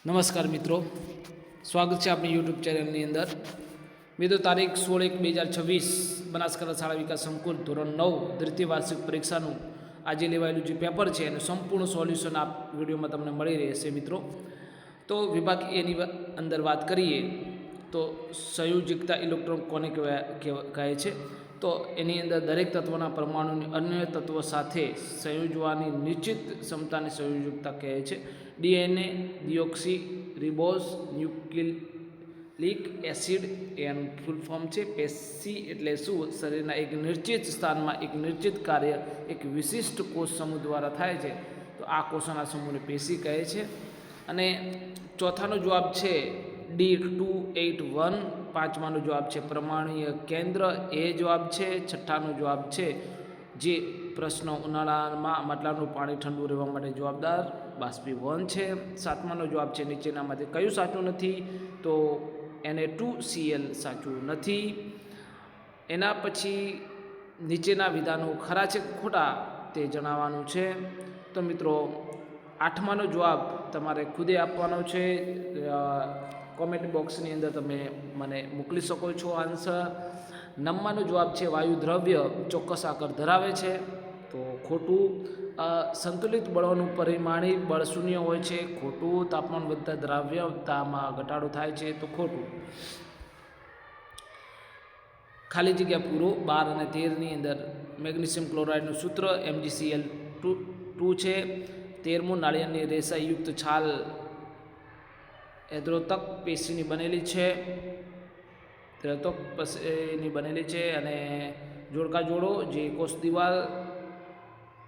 નમસ્કાર મિત્રો. સ્વાગત છે આપણી યુટ્યુબ ચેનલની અંદર. મિત્રો, તારીખ સોળ એક બે હજાર છવ્વીસ, બનાસકાંઠા શાળા વિકાસ સંકુલ, ધોરણ નવ, દ્વિતીય વાર્ષિક પરીક્ષાનું આજે લેવાયેલું જે પેપર છે, એનું સંપૂર્ણ સોલ્યુશન આ વિડીયોમાં તમને મળી રહેશે મિત્રો. તો વિભાગ એની અંદર વાત કરીએ. તો સંયોજકતા ઇલેક્ટ્રોન કોને કહે છે? તો એની અંદર દરેક તત્વના પરમાણુની અન્ય તત્વ સાથે સંયોજવાની નિશ્ચિત ક્ષમતાની સંયોજકતા કહે છે. DNA deoxyribose, nucleic acid એનું ફૂલ ફોર્મ છે. પેસી એટલે શું? શરીરના એક નિશ્ચિત સ્થાનમાં એક નિશ્ચિત કાર્ય એક વિશિષ્ટ કોષ સમૂહ દ્વારા થાય છે. તો આ કોષોના સમૂહને પેશી કહે છે. અને ચોથાનો જવાબ છે ડી ટુ એઇટ વન પાંચમાનો જવાબ છે. પ્રમાણીય કેન્દ્ર એ જવાબ છે. છઠ્ઠાનો જવાબ છે. જે પ્રશ્ન ઉનાળામાં માટલાનું પાણી ઠંડુ રહેવા માટે જવાબદાર બાષ્પીભવન છે. સાતમાનો જવાબ છે. નીચેનામાંથી કયું સાચું નથી? તો એને ટુ સીએલ સાચું નથી. એના પછી નીચેના વિધાનો ખરા છે ખોટા તે જણાવવાનું છે. તો મિત્રો, આઠમાનો જવાબ તમારે ખુદે આપવાનો છે. કોમેન્ટ બોક્સની અંદર તમે મને મોકલી શકો છો આન્સર નમ્માનો જવાબ છે વાયુ દ્રવ્ય, ચોક્કસ આકાર ધરાવે છે. તો ખોટું સંતુલિત બળોનું પરિમાણી બળ શૂન્ય હોય છે. ખોટું તાપમાન વધતા દ્રાવ્યતામાં ઘટાડો થાય છે. તો ખોટું. ખાલી જગ્યા પૂરો. બાર અને તેરની અંદર મેગ્નેશિયમ ક્લોરાઇડનું સૂત્ર એમજીસીએલ ટુ ટુ છે. તેરમું નાળિયેરની રેસાયુક્ત છાલ એદ્રોતક પેશીની બનેલી છે. ત્રેતક પેશીની બનેલી છે અને જોડકા જોડો, જે કોષ દિવાલ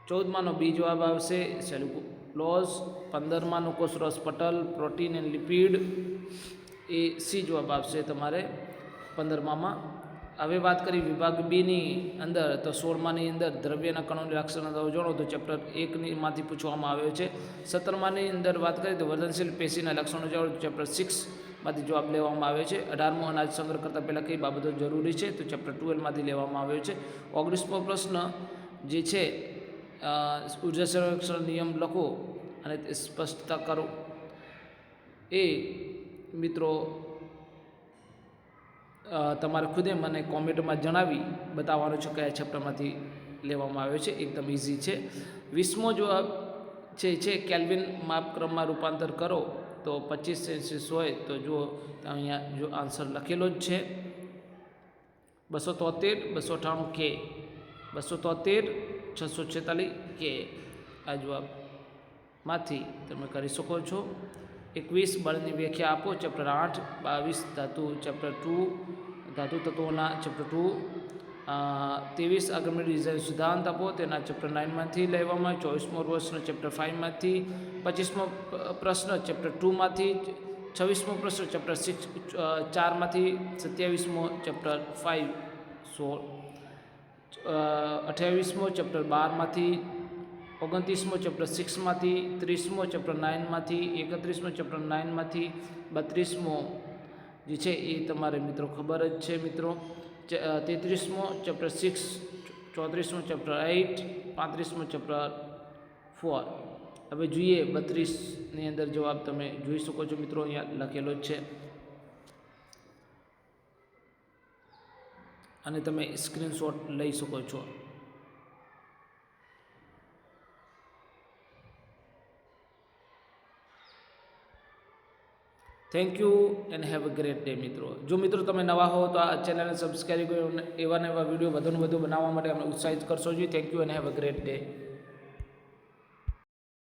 ચૌદમાંનો બી જવાબ આવશે. સેલ્યુલોઝ પંદરમાંનો કોષ રસ પટલ, પ્રોટીન એન્ડ લિપિડ, એ સી જવાબ આવશે તમારે પંદરમામાં. હવે વાત કરી વિભાગ બીની અંદર, તો સોળમાની અંદર દ્રવ્યના કણોની લક્ષણો જાણો તો ચેપ્ટર એકની માંથી પૂછવામાં આવ્યો છે. સત્તરમાની અંદર વાત કરીએ તો વર્ધનશીલ પેશીના લક્ષણો જાણો તો ચેપ્ટર સિક્સમાંથી જવાબ લેવામાં આવ્યો છે. અઢારમો અનાજ સંગ્રહ કરતાં પહેલાં કઈ બાબતો જરૂરી છે? તો ચેપ્ટર ટ્વેલ્વમાંથી લેવામાં આવ્યો છે. ઓગણીસમો પ્રશ્ન જે છે ઊર્જા સંરક્ષણ નિયમ લખો અને સ્પષ્ટતા કરો. એ મિત્રો તમારે ખુદે મને કોમેન્ટમાં જણાવી બતાવવાનું છે કયા ચેપ્ટરમાંથી લેવામાં આવ્યો છે, એકદમ ઇઝી છે. વીસમો જવાબ છે છે, કેલ્વિન માપક્રમમાં રૂપાંતર કરો, તો પચીસ સેન્સીસ હોય તો જુઓ, અહીંયા જો આન્સર લખેલો જ છે. બસો તોતેર, બસો અઠાણું કે. બસો તોતેર, છસો છેતાલીસ કે. આ જવાબમાંથી તમે કરી શકો છો. એકવીસ બળની વ્યાખ્યા આપો. ચેપ્ટર આઠ, બાવીસ ધાતુ ચેપ્ટર ટુ ધાતુ તત્વોના ચેપ્ટર ટુ ત્રેવીસ આગળની ડિઝાઇન સિદ્ધાંત આપો. તેના ચેપ્ટર નાઇનમાંથી લેવામાં, ચોવીસમો પ્રશ્ન ચેપ્ટર ફાઇવમાંથી પચીસમો પ્રશ્ન ચેપ્ટર ટુમાંથી છવ્વીસમો પ્રશ્ન ચેપ્ટર સિક્સ ચારમાંથી સત્યાવીસમો ચેપ્ટર ફાઇવ સોળ અઠ્યાવીસમો ચેપ્ટર બારમાંથી ઓગણત્રીસમો ચેપ્ટર સિક્સમાંથી ત્રીસમો ચેપ્ટર નાઇનમાંથી, એકત્રીસમો ચેપ્ટર નાઇનમાંથી, બત્રીસમો જે છે એ તમારે મિત્રો ખબર જ છે મિત્રો. તેત્રીસમો ચેપ્ટર સિક્સ, ચોત્રીસમો ચેપ્ટર એઇટ, પાંત્રીસમો ચેપ્ટર ફોર. હવે જોઈએ બત્રીસની અંદર જવાબ તમે જોઈ શકો છો મિત્રો, અહીંયા લખેલો જ છે. અને તમે સ્ક્રીનશોટ લઈ શકો છો. Thank you and have a great day મિત્રો. જો મિત્રો તમે નવા હો તો આ ચેનલને સબસ્ક્રાઈબ કરો એવા ને એવા વીડિયો વધુને વધુ બનાવવા માટે અમને ઉત્સાહિત કરશો. જોઈએ thank you and have a great day